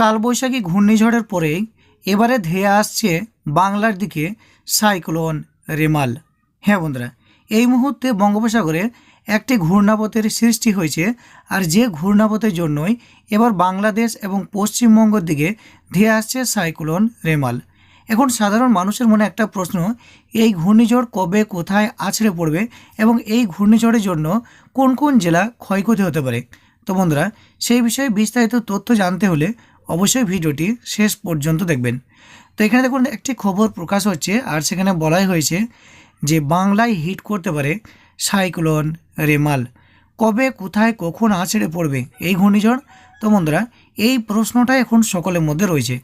কালবৈশাখী ঘূর্ণিঝড়ের পরেই এবারে ধেয়ে আসছে বাংলার দিকে সাইক্লোন রেমাল। হ্যাঁ বন্ধুরা, এই মুহূর্তে বঙ্গোপসাগরে একটি ঘূর্ণাপথের সৃষ্টি হয়েছে আর যে ঘূর্ণাপথের জন্যই এবার বাংলাদেশ এবং পশ্চিমবঙ্গের দিকে ধেয়ে আসছে সাইক্লোন রেমাল। এখন সাধারণ মানুষের মনে একটা প্রশ্ন, এই ঘূর্ণিঝড় কবে, কোথায় আছড়ে পড়বে এবং এই ঘূর্ণিঝড়ের জন্য কোন কোন জেলা ক্ষয়ক্ষতি হতে পারে? তো বন্ধুরা, সেই বিষয়ে বিস্তারিত তথ্য জানতে হলে অবশ্যই ভিডিওটি শেষ পর্যন্ত দেখবেন। তো এখানে দেখুন, একটি খবর প্রকাশ হচ্ছে আর সেখানে বলাই হয়েছে যে বাংলায় হিট করতে পারে সাইক্লোন রেমাল। কবে, কোথায়, কখন আছড়ে পড়বে এই ঘূর্ণিঝড়? তো বন্ধুরা, এই প্রশ্নটা এখন সকলের মধ্যে রয়েছে।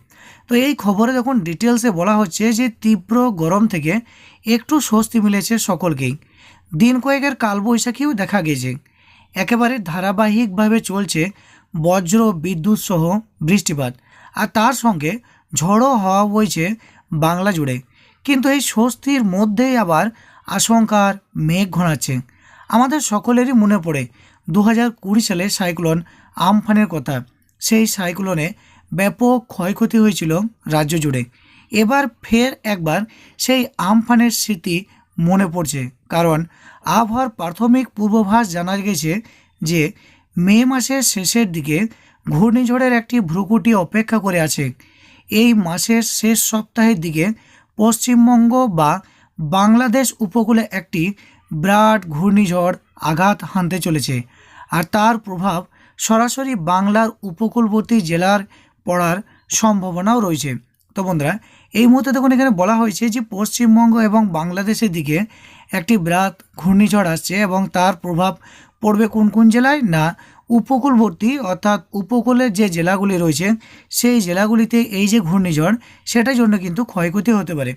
তো এই খবরে দেখুন ডিটেলসে বলা হচ্ছে যে তীব্র গরম থেকে একটু স্বস্তি মিলেছে সকলকেই। দিন কয়েকের কালবৈশাখীও দেখা গেছে। একেবারে ধারাবাহিকভাবে চলছে বজ্র বিদ্যুৎ সহ বৃষ্টিপাত। আর তার সঙ্গে ঝড়ো হওয়া বইছে বাংলা জুড়ে। কিন্তু এই স্বস্তির মধ্যেই আবার আশঙ্কার মেঘ ঘনাচ্ছে। আমাদের সকলেরই মনে পড়ে দু হাজার কুড়ি সালে সাইক্লোন আমফানের কথা। সেই সাইক্লোনে ব্যাপক ক্ষয়ক্ষতি হয়েছিল রাজ্য জুড়ে। এবার ফের একবার সেই আমফানের স্মৃতি মনে পড়ছে। কারণ আবহাওয়ার প্রাথমিক পূর্বাভাস জানা গেছে যে মে মাসের শেষের দিকে ঘূর্ণিঝড়ের একটি ভ্রুকুটি অপেক্ষা করে আছে। এই মাসের শেষ সপ্তাহের দিকে পশ্চিমবঙ্গ বা বাংলাদেশ উপকূলে একটি বিরাট ঘূর্ণিঝড় আঘাত হানতে চলেছে আর তার প্রভাব সরাসরি বাংলার উপকূলবর্তী জেলার পড়ার সম্ভাবনাও রয়েছে। তো বন্ধুরা, এই মুহূর্তে দেখুন, এখানে বলা হয়েছে যে পশ্চিমবঙ্গ এবং বাংলাদেশের দিকে একটি বিরাট ঘূর্ণিঝড় আসছে এবং তার প্রভাব পড়বে কোন কোন জেলায়? না, উপকূলবর্তী, অর্থাৎ উপকূলের যে জেলাগুলি রয়েছে, সেই জেলাগুলিতে এই যে ঘূর্ণিঝড়, সেটার জন্য কিন্তু ক্ষয়ক্ষতি হতে পারে।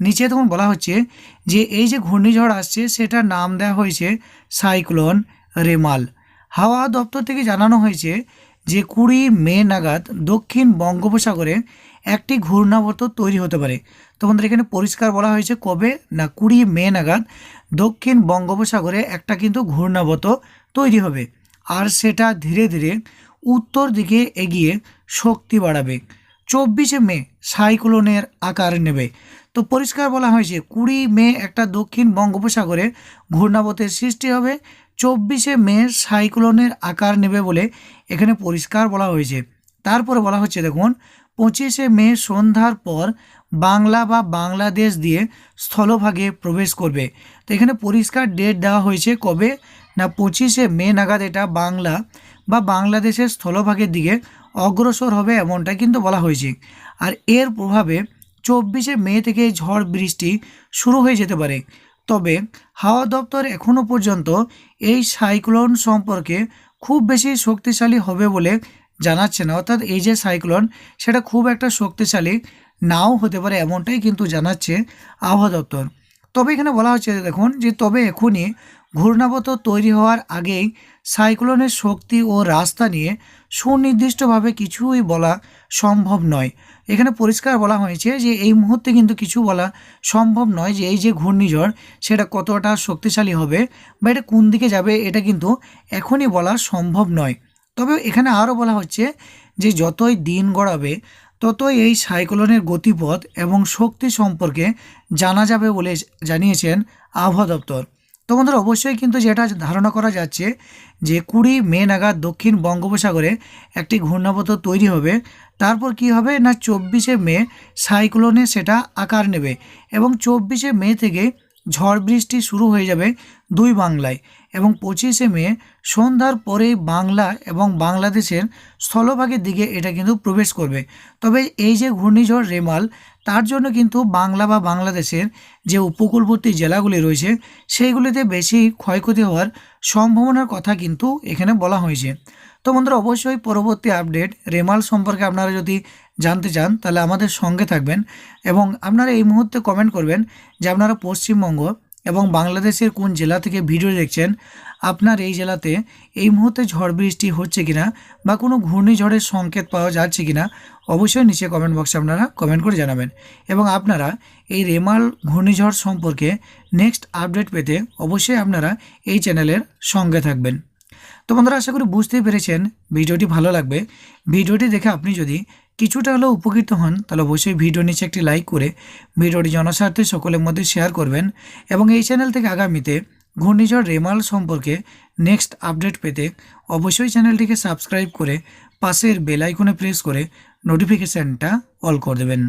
নিচে তখন বলা হচ্ছে যে, এই যে ঘূর্ণিঝড় আসছে, সেটার নাম দেওয়া হয়েছে সাইক্লোন রেমাল। হাওয়া দপ্তর থেকে জানানো হয়েছে যে, কুড়ি মে নাগাদ দক্ষিণ বঙ্গোপসাগরে একটি ঘূর্ণাবর্ত তৈরি হতে পারে। তোমাদের এখানে পরিষ্কার বলা হয়েছে কবে? না, কুড়ি মে নাগাদ দক্ষিণ বঙ্গোপসাগরে একটা কিন্তু ঘূর্ণাবত তৈরি হবে আর সেটা ধীরে ধীরে উত্তর দিকে এগিয়ে শক্তি বাড়াবে। চব্বিশে মে সাইক্লোনের আকার নেবে। তো পরিষ্কার বলা হয়েছে, কুড়ি মে একটা দক্ষিণ বঙ্গোপসাগরে ঘূর্ণাবতের সৃষ্টি হবে। চব্বিশে মে সাইক্লোনের আকার নেবে বলে এখানে পরিষ্কার বলা হয়েছে। তারপরে বলা হচ্ছে, দেখুন, পঁচিশে মে সন্ধ্যার পর বাংলা বা বাংলাদেশ দিয়ে স্থলভাগে প্রবেশ করবে। তো এখানে পরিষ্কার ডেট দেওয়া হয়েছে কবে? না, পঁচিশে মে নাগাদ এটা বাংলা বা বাংলাদেশের স্থলভাগের দিকে অগ্রসর হবে এমনটা কিন্তু বলা হয়েছে। আর এর প্রভাবে চব্বিশে মে থেকে ঝড় বৃষ্টি শুরু হয়ে যেতে পারে। তবে হাওয়া দপ্তর এখনও পর্যন্ত এই সাইক্লোন সম্পর্কে খুব বেশি শক্তিশালী হবে বলে জানাচ্ছে না। অর্থাৎ এই যে সাইক্লোন, সেটা খুব একটা শক্তিশালী নাও হতে পারে এমনটাই কিন্তু জানাচ্ছে আবহাওয়া দপ্তর। তবে এখানে বলা হচ্ছে দেখুন, যে তবে এখনই ঘূর্ণাবত তৈরি হওয়ার আগেই সাইক্লোনের শক্তি ও রাস্তা নিয়ে সুনির্দিষ্টভাবে কিছুই বলা সম্ভব নয়। এখানে পরিষ্কার বলা হয়েছে যে, এই মুহূর্তে কিন্তু কিছু বলা সম্ভব নয় যে, এই যে ঘূর্ণিঝড়, সেটা কতটা শক্তিশালী হবে বা এটা কোন দিকে যাবে, এটা কিন্তু এখনই বলা সম্ভব নয়। তবে এখানে আরও বলা হচ্ছে যে যতই দিন গড়াবে, ততই এই সাইক্লোনের গতিপথ এবং শক্তি সম্পর্কে জানা যাবে বলে জানিয়েছেন আবহাওয়া দপ্তর। তো বন্ধুরা, অবশ্যই কিন্তু যেটা ধারণা করা যাচ্ছে যে কুড়ি মে নাগাদ দক্ষিণ বঙ্গোপসাগরে একটি ঘূর্ণাবর্ত তৈরি হবে। তারপর কি হবে না চব্বিশে মে সাইক্লোনে সেটা আকার নেবে এবং চব্বিশে মে থেকে ঝড় বৃষ্টি শুরু হয়ে যাবে দুই বাংলায়। এবং পঁচিশে মে, সন্ধ্যার পরেই বাংলা এবং বাংলাদেশের স্থলভাগের দিকে এটা কিন্তু প্রবেশ করবে। তবে এই যে ঘূর্ণিঝড় রেমাল, তার জন্য কিন্তু বাংলা বা বাংলাদেশের যে উপকূলবর্তী জেলাগুলি রয়েছে, সেইগুলিতে বেশি ক্ষয়ক্ষতি হওয়ার সম্ভাবনার কথা কিন্তু এখানে বলা হয়েছে। তো বন্ধুরা, অবশ্যই পরবর্তী আপডেট রেমাল সম্পর্কে আপনারা যদি জানতে চান, তাহলে আমাদের সঙ্গে থাকবেন এবং আপনারা এই মুহূর্তে কমেন্ট করবেন যে আপনারা পশ্চিমবঙ্গ এবং বাংলাদেশের কোন জেলা থেকে ভিডিও দেখছেন, আপনার এই জেলাতে এই মুহূর্তে ঝড় বৃষ্টি হচ্ছে কিনা বা কোনো ঘূর্ণিঝড়ের সংকেত পাওয়া যাচ্ছে কিনা, অবশ্যই নিচে কমেন্ট বক্সে আপনারা কমেন্ট করে জানাবেন। এবং আপনারা এই রেমাল ঘূর্ণিঝড় সম্পর্কে নেক্সট আপডেট পেতে অবশ্যই আপনারা এই চ্যানেলের সঙ্গে থাকবেন। তো বন্ধুরা, আশা করি বুঝতেই পেরেছেন, ভিডিওটি ভালো লাগবে। ভিডিওটি দেখে আপনি যদি কিছুটা হলেও উপকৃত হন, তাহলে অবশ্যই ভিডিও নিচে একটি লাইক করে ভিডিওটি জনস্বার্থে সকলের মধ্যে শেয়ার করবেন এবং এই চ্যানেল থেকে আগামীতে ঘূর্ণিঝড় রেমাল সম্পর্কে নেক্সট আপডেট পেতে অবশ্যই চ্যানেলটিকে সাবস্ক্রাইব করে পাশের বেল আইকনে প্রেস করে নোটিফিকেশানটা অল করে দেবেন।